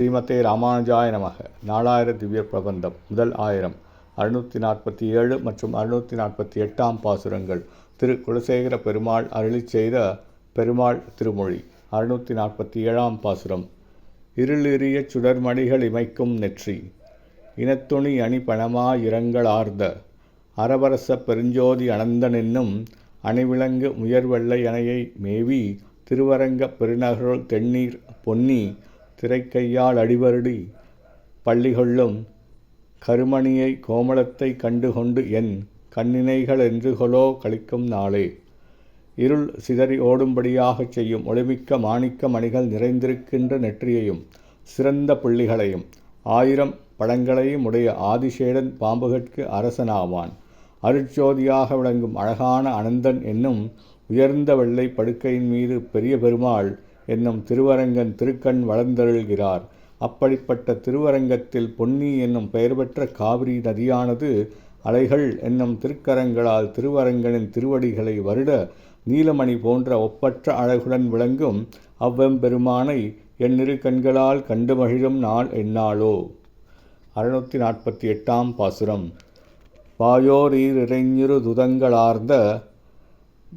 ஸ்ரீமதே ராமானுஜாய நமக. நாலாயிர திவ்ய பிரபந்தம் முதல் ஆயிரம். அறுநூற்றி நாற்பத்தி ஏழு மற்றும் அறுநூற்றி நாற்பத்தி எட்டாம் பாசுரங்கள். திரு. குலசேகர பெருமாள் அருளி செய்த பெருமாள் திருமொழி அறுநூற்றி நாற்பத்தி ஏழாம் பாசுரம். இருளிரிய சுடர்மணிகள் இமைக்கும் நெற்றி. இனத்துணி அணி பணமா இரங்களார்ந்த அரவரச பெருஞ்சோதி அனந்தனென்னும் அணிவிளங்கு முயர்வெள்ளை அணையை மேவி திருவரங்க பெருநகருள் தென்னீர் பொன்னி திரைக்கையால் அடிவருடி பள்ளிகொள்ளும் கருமணியை கோமளத்தை கண்டுகொண்டு என் கண்ணினைகள் என்று கொலோ கழிக்கும் நாளே. இருள் சிதறி ஓடும்படியாகச் செய்யும் ஒளிமிக்க மாணிக்க மணிகள் நிறைந்திருக்கின்ற நெற்றியையும் சிறந்த புள்ளிகளையும் ஆயிரம் பழங்களையும் உடைய ஆதிசேடன் பாம்புகட்கு அரசனாவான். அருட்சோதியாக விளங்கும் அழகான அனந்தன் என்னும் உயர்ந்த வெள்ளை படுக்கையின் மீது பெரிய பெருமாள் என்னும் திருவரங்கன் திருக்கண் வளர்ந்தருள்கிறார். அப்படிப்பட்ட திருவரங்கத்தில் பொன்னி என்னும் பெயர் பெற்ற காவிரி நதியானது அலைகள் என்னும் திருக்கரங்களால் திருவரங்கனின் திருவடிகளை வருட நீலமணி போன்ற ஒப்பற்ற அழகுடன் விளங்கும் அவ்வெம்பெருமானை என்னிரு கண்களால் கண்டு மகிழும் நாள் என்னாளோ அறுநூற்றி நாற்பத்தி எட்டாம் பாசுரம். வாயோரீர் இறைஞிரு துதங்களார்ந்த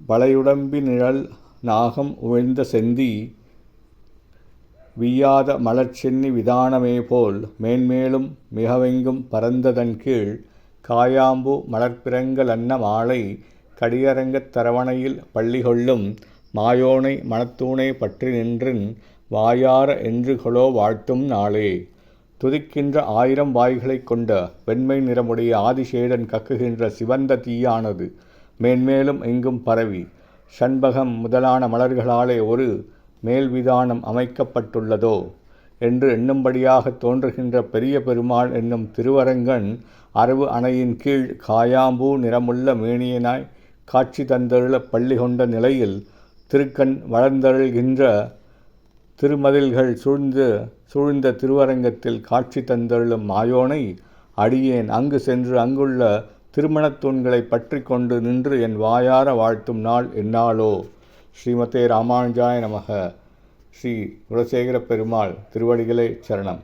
வளையுடம்பி நிழல் நாகம் உழைந்த செந்தி வியாத மலர்ச்சென்னி விதானமே போல் மேன்மேலும் மிகவெங்கும் பரந்ததன் கீழ் காயாம்பு மலர்பிறங்கல் அன்ன மாலை கடியரங்கத் தரவணையில் பள்ளி கொள்ளும் மாயோனை மனத்தூணை பற்றி நின்றின் வாயார என்று கொலோ வாழ்த்தும் நாளே. துதிக்கின்ற ஆயிரம் வாய்களைக் கொண்ட வெண்மை நிறமுடைய ஆதிசேடன் கக்குகின்ற சிவந்த தீயானது மேன்மேலும் எங்கும் பரவி சண்பகம் முதலான மலர்களாலே ஒரு மேல்விதானம் அமைக்கப்பட்டுள்ளதோ என்று எண்ணும்படியாக தோன்றுகின்ற பெரிய பெருமாள் என்னும் திருவரங்கன் அரவு அணையின் கீழ் காயாம்பூ நிறமுள்ள மேனியனாய் காட்சி தந்தருள பள்ளி கொண்ட நிலையில் திருக்கண் வளர்ந்தருள்கின்ற திருமதில்கள் சூழ்ந்து சூழ்ந்த திருவரங்கத்தில் காட்சி தந்தருளும் மாயோனை அடியேன். அங்கு சென்று அங்குள்ள திருமணத் தூண்களை பற்றி கொண்டு நின்று என் வாயார வாழ்த்தும் நாள் என்னாலோ? ஸ்ரீமதே ராமானுஜாய நமக. ஸ்ரீ குலசேகர பெருமாள் திருவடிகளே சரணம்.